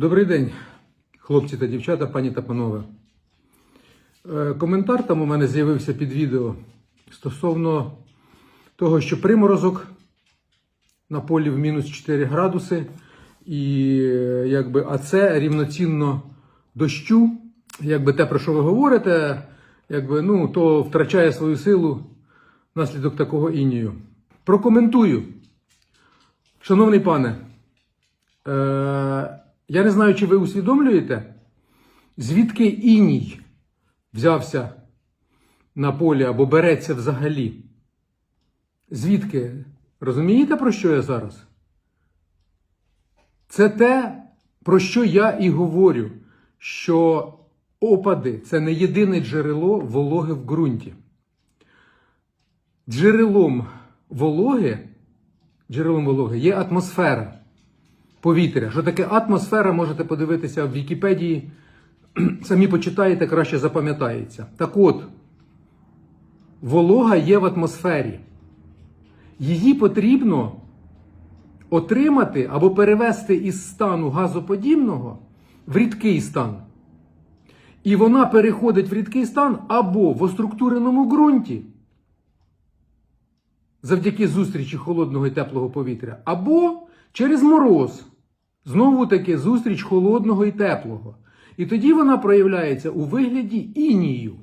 Добрий день, хлопці та дівчата, пані та панове. Е, Коментар там у мене з'явився під відео стосовно того, що приморозок на полі в мінус 4 градуси, і е, якби, а це рівноцінно дощу. Якби те, про що ви говорите, якби, ну, то втрачає свою силу внаслідок такого інію. Прокоментую. Шановний пане, Е, я не знаю, чи ви усвідомлюєте, звідки іній взявся на полі або береться взагалі. Звідки? Розумієте, про що я зараз? Це те, про що я і говорю, що опади це не єдине джерело вологи в ґрунті. Джерелом вологи, джерелом вологи є атмосфера повітря. Що таке атмосфера, можете подивитися в Вікіпедії. Самі почитаєте, краще запам'ятається. Так от, волога є в атмосфері. Її потрібно отримати або перевести із стану газоподібного в рідкий стан. І вона переходить в рідкий стан або в оструктуреному ґрунті завдяки зустрічі холодного і теплого повітря, або через мороз. Знову таки зустріч холодного і теплого. І тоді вона проявляється у вигляді інію.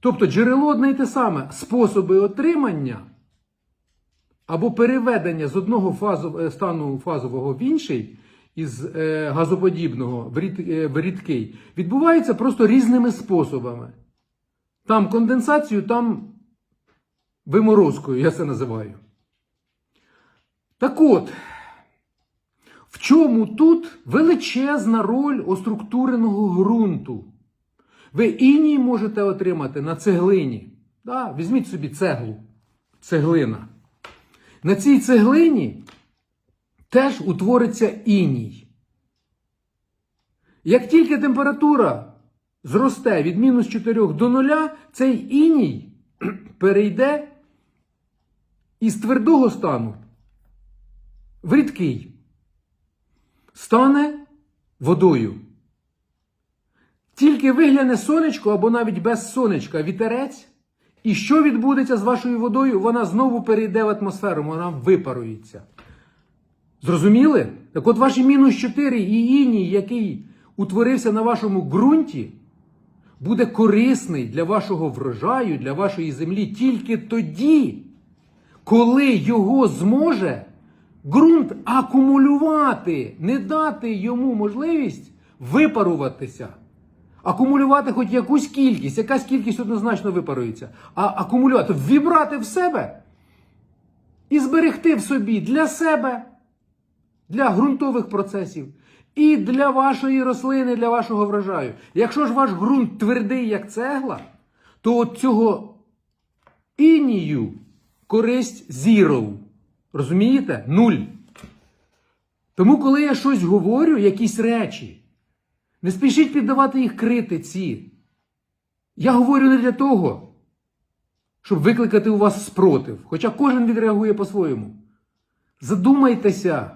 Тобто джерело одне й те саме способи отримання або переведення з одного фазу, е, стану фазового в інший, із е, газоподібного в, рід, е, в рідкий, відбувається просто різними способами. Там конденсацію, там виморозкою, я це називаю. Так от, в чому тут величезна роль оструктуреного ґрунту? Ви іній можете отримати на цеглині. Да, Візьміть собі цеглу, цеглина. На цій цеглині теж утвориться іній. Як тільки температура зросте від мінус 4 до 0, цей іній перейде із твердого стану в рідкий. Стане водою. Тільки вигляне сонечко або навіть без сонечка вітерець. І що відбудеться з вашою водою? Вона знову перейде в атмосферу, вона випарується. Зрозуміли? Так от ваші мінус 4 і іній, який утворився на вашому ґрунті, буде корисний для вашого врожаю, для вашої землі тільки тоді, коли його зможе ґрунт акумулювати, не дати йому можливість випаруватися. Акумулювати хоч якусь кількість, якась кількість однозначно випарується, а акумулювати, вібрати в себе і зберегти в собі для себе, для ґрунтових процесів і для вашої рослини, для вашого врожаю. Якщо ж ваш ґрунт твердий, як цегла, то от цього інію користь зіров. Розумієте? Нуль. Тому, коли я щось говорю, якісь речі, не спішіть піддавати їх критиці. Я говорю не для того, щоб викликати у вас спротив, хоча кожен відреагує по-своєму. Задумайтеся,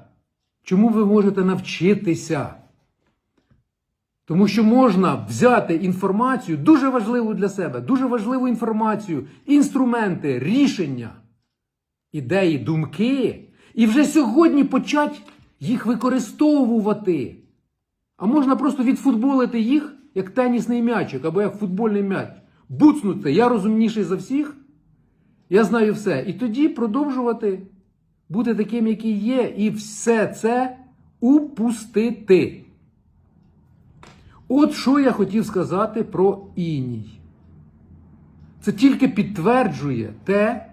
чому ви можете навчитися. Тому що можна взяти інформацію, дуже важливу для себе, дуже важливу інформацію, інструменти, рішення, ідеї, думки, і вже сьогодні почати їх використовувати. А можна просто відфутболити їх, як тенісний м'ячик або як футбольний м'яч. Буцнути, я розумніший за всіх, я знаю все. І тоді продовжувати бути таким, який є, і все це упустити. От що я хотів сказати про іній. Це тільки підтверджує те,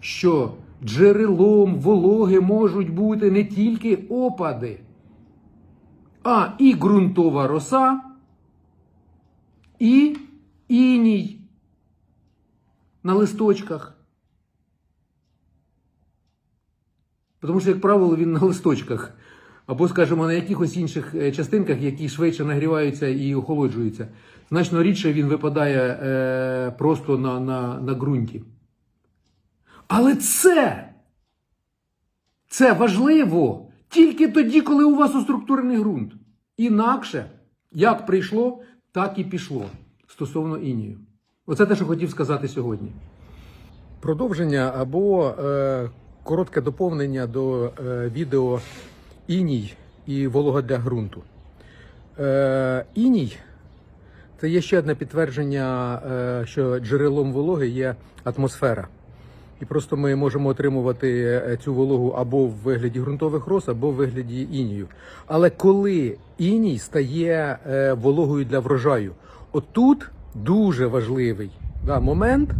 що джерелом вологи можуть бути не тільки опади, а і ґрунтова роса, і іній на листочках. Тому що, як правило, він на листочках. Або, скажімо, на якихось інших е, частинках, які швидше нагріваються і охолоджуються. Значно рідше він випадає е, просто на, на, на ґрунті. Але це, це важливо Тільки тоді, коли у вас уструктурений ґрунт. Інакше, як прийшло, так і пішло стосовно інію. Оце те, що хотів сказати сьогодні. Продовження або е, коротке доповнення до е, відео іній і волога для ґрунту. Е, іній це є ще одне підтвердження, е, що джерелом вологи є атмосфера. І просто ми можемо отримувати е, цю вологу або в вигляді ґрунтових рос, або в вигляді інію. Але коли іній стає е, вологою для врожаю, отут дуже важливий да, момент,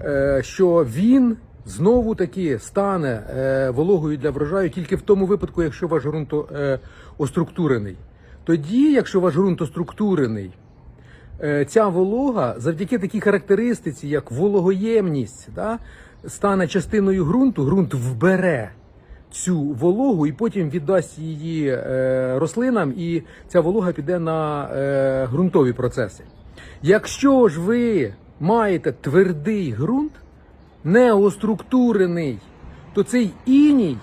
е, що він знову таки стане е, вологою для врожаю тільки в тому випадку, якщо ваш ґрунт е, оструктурений. Тоді, якщо ваш ґрунт оструктурений, е, ця волога завдяки такій характеристиці, як вологоємність, да, стане частиною ґрунту, ґрунт вбере цю вологу і потім віддасть її е, рослинам, і ця волога піде на е, ґрунтові процеси. Якщо ж ви маєте твердий ґрунт, неоструктурений, то цей іній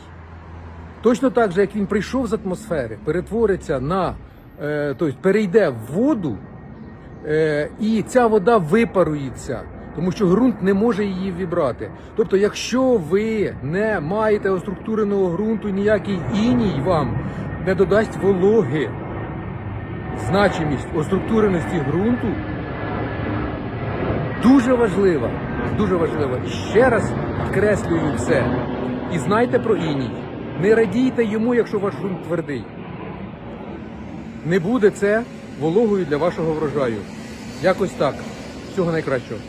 Точно так же, як він прийшов з атмосфери, перетвориться на, е, тобто перейде в воду, е, і ця вода випарується, тому що ґрунт не може її вібрати. Тобто, якщо ви не маєте оструктуреного ґрунту, ніякий іній вам не додасть вологи, значимість оструктуреності ґрунту дуже важлива. Дуже важлива. І ще раз підкреслюю все. І знайте про іній. Не радійте йому, якщо ваш ґрунт твердий. Не буде це вологою для вашого врожаю. Якось так. Всього найкращого.